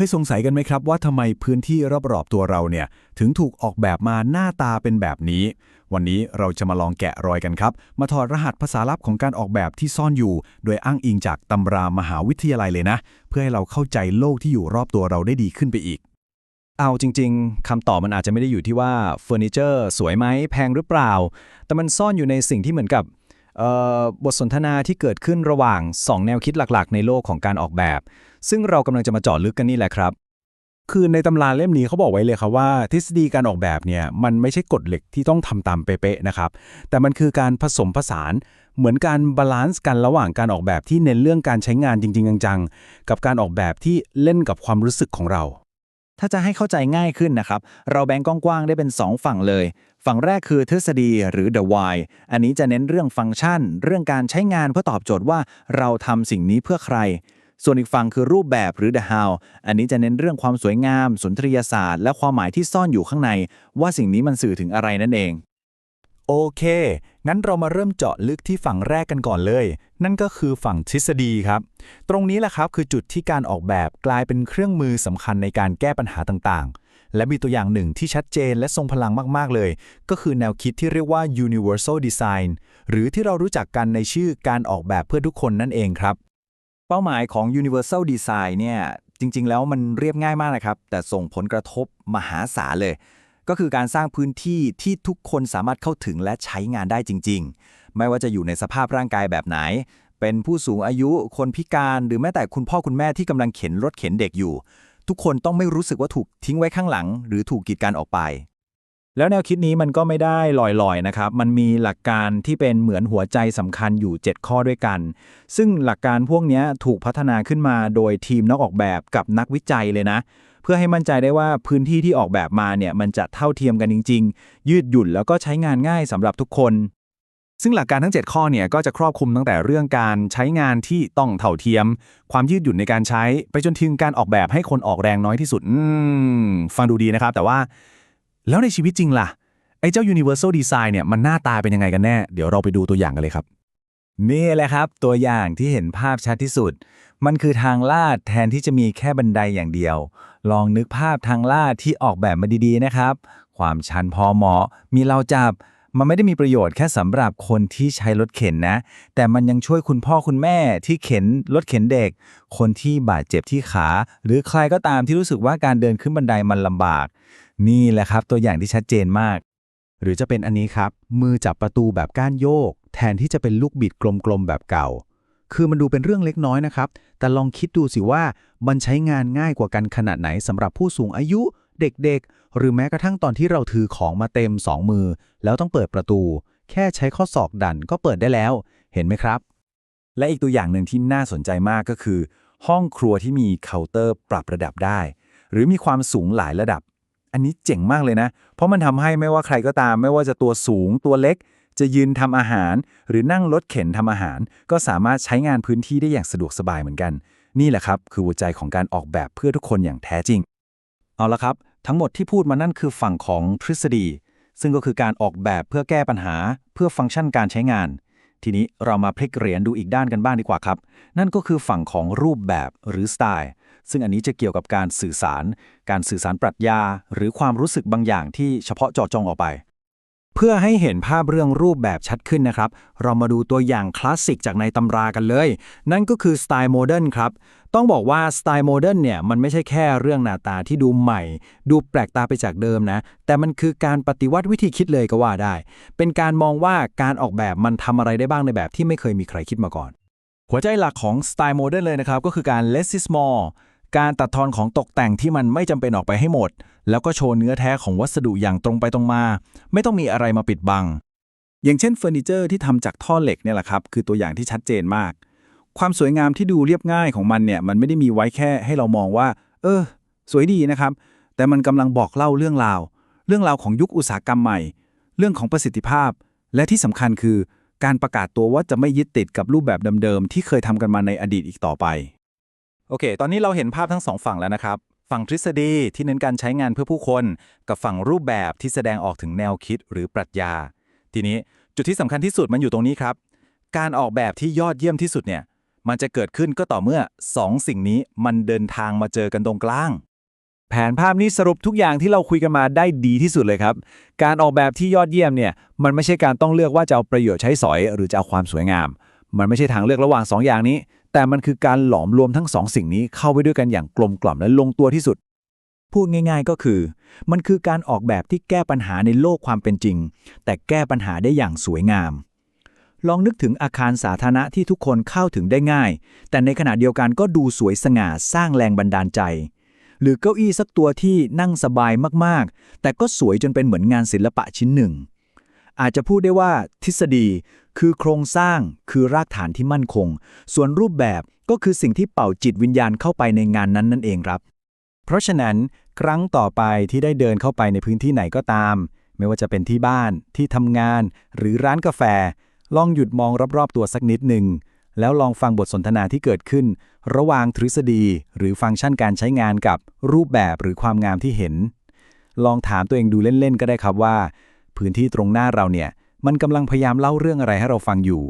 เคยสงสัยกันไหมครับว่าทำไมพื้นที่รอบๆตัวเราเนี่ยถึงถูกออกแบบมาหน้าตาเป็นแบบนี้ วันนี้เราจะมาลองแกะรอยกันครับ มาถอดรหัสภาษาลับของการออกแบบที่ซ่อนอยู่ โดยอ้างอิงจากตำรามหาวิทยาลัยเลยนะ เพื่อให้เราเข้าใจโลกที่อยู่รอบตัวเราได้ดีขึ้นไปอีก เอาจริง ๆคำตอบมันอาจจะไม่ได้อยู่ที่ว่าเฟอร์นิเจอร์สวยไหมแพงหรือเปล่า แต่มันซ่อนอยู่ในสิ่งที่เหมือนกับบทสนทนาที่เกิดขึ้นระหว่าง 2 แนวคิดหลักๆ ในโลกของการออกแบบ ซึ่งเรากำลังจะมาเจาะลึกกันนี่แหละครับ คือในตำราเล่มนี้เขาบอกไว้เลยครับว่า ทฤษฎีการออกแบบเนี่ยมันไม่ใช่กฎเหล็กที่ต้องทำตามเป๊ะๆนะครับ แต่มันคือการผสมผสานเหมือนการบาลานซ์กันระหว่างการออกแบบที่เน้นเรื่องการใช้งานจริงๆจังๆ กับการออกแบบที่เล่นกับความรู้สึกของเรา ถ้าจะให้เข้าใจง่ายขึ้นนะครับ เราแบ่งกว้างๆได้เป็น 2 ฝั่งเลย ฝั่งแรกคือทฤษฎีหรือ the why อันนี้จะเน้นเรื่องฟังก์ชัน เรื่องการใช้งานเพื่อตอบโจทย์ว่าเราทำสิ่งนี้เพื่อใคร ส่วนอีกฝั่งคือรูปแบบหรือ the how อันนี้จะเน้นเรื่องความสวยงาม สุนทรียศาสตร์ และความหมายที่ซ่อนอยู่ข้างใน ว่าสิ่งนี้มันสื่อถึงอะไรนั่นเอง โอเค งั้นเรามาเริ่มเจาะลึกที่ฝั่งแรกกันก่อนเลย นั่นก็คือฝั่งทฤษฎีครับ ตรงนี้แหละครับคือจุดที่การออกแบบกลายเป็นเครื่องมือสำคัญในการแก้ปัญหาต่างๆ และมีตัวอย่างหนึ่งที่ชัดเจนและทรงพลังมากๆเลย ก็คือแนวคิดที่เรียกว่า universal design หรือที่เรารู้จักกันในชื่อการออกแบบเพื่อทุกคนนั่นเองครับ เป้าหมายของ universal design เนี่ยจริง ๆ แล้วมันเรียบง่ายมากนะครับ แต่ส่งผลกระทบมหาศาลเลย ก็คือการสร้างพื้นที่ที่ทุกคนสามารถเข้าถึงและใช้งานได้จริง ๆ ไม่ว่าจะอยู่ในสภาพร่างกายแบบไหน เป็นผู้สูงอายุคนพิการหรือแม้แต่คุณพ่อคุณแม่ที่กำลังเข็นรถเข็นเด็กอยู่ ทุกคนต้องไม่รู้สึกว่าถูกทิ้งไว้ข้างหลัง หรือถูกกีดกันออกไป แล้วแนวคิดนี้มันก็ไม่ได้ลอยๆนะครับ มันมีหลักการที่เป็นเหมือนหัวใจสำคัญอยู่ 7 ข้อด้วยกัน ซึ่งหลักการพวกนี้ถูกพัฒนาขึ้นมาโดยทีมนักออกแบบกับนักวิจัยเลยนะ เพื่อให้มั่นใจได้ว่าพื้นที่ที่ออกแบบมาเนี่ยมันจะเท่าเทียมกันจริง ๆ ยืดหยุ่นแล้วก็ใช้งานง่ายสำหรับทุกคน ซึ่งหลักการทั้ง 7 ข้อเนี่ยก็จะครอบคลุมตั้งแต่เรื่องการใช้งานที่ต้องเท่าเทียม ความยืดหยุ่นในการใช้ ไปจนถึงการออกแบบให้คนออกแรงน้อยที่สุดฟังดูดีนะครับ แต่ว่า แล้วในชีวิตจริงล่ะ ไอ้เจ้า universal design เนี่ยมันหน้าตาเป็นยังไงกันแน่ เดี๋ยวเราไปดูตัวอย่างกันเลยครับ นี่แหละครับ ตัวอย่างที่เห็นภาพชัดที่สุด มันคือทางลาดแทนที่จะมีแค่บันไดอย่างเดียว ลองนึกภาพทางลาดที่ออกแบบมาดีๆนะครับ ความชันพอเหมาะมีเราจับ มันไม่ได้มีประโยชน์แค่สำหรับคนที่ใช้รถเข็นนะ แต่มันยังช่วยคุณพ่อคุณแม่ที่เข็นรถเข็นเด็ก คนที่บาดเจ็บที่ขา หรือใครก็ตามที่รู้สึกว่าการเดินขึ้นบันไดมันลำบาก นี่แหละครับ ตัวอย่างที่ชัดเจนมาก หรือจะเป็นอันนี้ครับ มือจับประตูแบบก้านโยก แทนที่จะเป็นลูกบิดกลมๆแบบเก่า คือมันดูเป็นเรื่องเล็กน้อยนะครับ แต่ลองคิดดูสิว่ามันใช้งานง่ายกว่ากันขนาดไหนสำหรับผู้สูงอายุ เด็กๆ หรือแม้กระทั่งตอนที่เราถือของมาเต็ม2มือ แล้วต้องเปิดประตู แค่ใช้ข้อศอกดันก็เปิดได้แล้ว เห็นไหมครับ และอีกตัวอย่างหนึ่งที่น่าสนใจมากก็คือ ห้องครัวที่มีเคาน์เตอร์ปรับระดับได้ หรือมีความสูงหลายระดับ อันนี้เจ๋งมากเลยนะ เพราะมันทำให้ไม่ว่าใครก็ตาม ไม่ว่าจะตัวสูงตัวเล็ก จะยืนทำอาหาร หรือนั่งรถเข็นทำอาหาร ก็สามารถใช้งานพื้นที่ได้อย่างสะดวกสบายเหมือนกัน นี่แหละครับ คือหัวใจของการออกแบบเพื่อทุกคนอย่างแท้จริง เอาละครับ ทั้งหมดที่พูดมานั่นคือฝั่งของทฤษฎี ซึ่งก็คือการออกแบบเพื่อแก้ปัญหา เพื่อฟังก์ชันการใช้งาน ทีนี้เรามาพลิกเหรียญดูอีกด้านกันบ้างดีกว่าครับ นั่นก็คือฝั่งของรูปแบบหรือสไตล์ ซึ่งอันนี้จะเกี่ยวกับการสื่อสาร การสื่อสารปรัชญา หรือความรู้สึกบางอย่างที่เฉพาะเจาะจงออกไป เพื่อให้เห็นภาพเรื่องรูปแบบชัดขึ้นนะครับ เรามาดูตัวอย่างคลาสสิกจากในตำรากันเลย นั่นก็คือสไตล์โมเดิร์นครับ ต้องบอกว่าสไตล์โมเดิร์นเนี่ยมันไม่ใช่แค่เรื่องหน้าตาที่ดูใหม่ ดูแปลกตาไปจากเดิมนะ แต่มันคือการปฏิวัติวิธีคิดเลยก็ว่าได้ เป็นการมองว่าการออกแบบมันทำอะไรได้บ้างในแบบที่ไม่เคยมีใครคิดมาก่อน หัวใจหลักของสไตล์โมเดิร์นเลยนะครับก็คือการ less is more การตัดทอนของตกแต่งที่มันไม่จำเป็นออกไปให้หมด แล้วก็โชว์เนื้อแท้ของวัสดุอย่างตรงไปตรงมา ไม่ต้องมีอะไรมาปิดบัง อย่างเช่นเฟอร์นิเจอร์ที่ทำจากท่อเหล็กเนี่ยแหละครับ คือตัวอย่างที่ชัดเจนมาก ความสวยงามที่ดูเรียบง่ายของมันเนี่ยมันไม่ได้มีไว้แค่ให้เรามองว่า เออ สวยดีนะครับ แต่มันกำลังบอกเล่าเรื่องราว เรื่องราวของยุคอุตสาหกรรมใหม่ เรื่องของประสิทธิภาพ และที่สำคัญคือ การประกาศตัวว่าจะไม่ยึดติดกับรูปแบบเดิมๆที่เคยทำกันมาในอดีตอีกต่อไป โอเค ตอนนี้เราเห็นภาพทั้งสองฝั่งแล้วนะครับ ฝั่งทฤษฎีที่เน้นการใช้งานเพื่อผู้คน กับฝั่งรูปแบบที่แสดงออกถึงแนวคิดหรือปรัชญา ทีนี้จุดที่สำคัญที่สุดมันอยู่ตรงนี้ครับ การออกแบบที่ยอดเยี่ยมที่สุดเนี่ย มันจะเกิดขึ้นก็ต่อเมื่อสองสิ่งนี้มันเดินทางมาเจอกันตรงกลาง แผนภาพนี้สรุปทุกอย่างที่เราคุยกันมาได้ดีที่สุดเลยครับ การออกแบบที่ยอดเยี่ยมเนี่ย มันไม่ใช่การต้องเลือกว่าจะเอาประโยชน์ใช้สอย หรือจะเอาความสวยงาม มันไม่ใช่ทางเลือกระหว่างสองอย่างนี้ แต่มันคือการหลอมรวมทั้งสองสิ่งนี้เข้าไปด้วยกันอย่างกลมกล่อมและลงตัวที่สุด พูดง่าย ๆก็คือ มันคือการออกแบบที่แก้ปัญหาในโลกความเป็นจริง แต่แก้ปัญหาได้อย่างสวยงาม ลองนึกถึงอาคารสาธารณะที่ทุกคนเข้าถึงได้ง่าย แต่ในขณะเดียวกันก็ดูสวยสง่าสร้างแรงบันดาลใจ หรือเก้าอี้สักตัวที่นั่งสบายมากๆ แต่ก็สวยจนเป็นเหมือนงานศิลปะชิ้นหนึ่ง อาจจะพูดได้ว่าทฤษฎี คือโครงสร้างคือรากฐานที่มั่นคง ส่วนรูปแบบก็คือสิ่งที่เป่าจิตวิญญาณเข้าไปในงานนั้นนั่นเองครับ เพราะฉะนั้นครั้งต่อไปที่ได้เดินเข้าไปในพื้นที่ไหนก็ตาม ไม่ว่าจะเป็นที่บ้านที่ทำงาน หรือร้านกาแฟ ลองหยุดมองรอบๆตัวสักนิดหนึ่งแล้วลองฟังบทสนทนาที่เกิดขึ้น ระหว่างทฤษฎี หรือฟังก์ชันการใช้งานกับรูปแบบหรือความงามที่เห็น ลองถามตัวเองดูเล่นๆ ก็ได้ครับว่า พื้นที่ตรงหน้าเราเนี่ย มันกำลังพยายามเล่าเรื่องอะไรให้เราฟังอยู่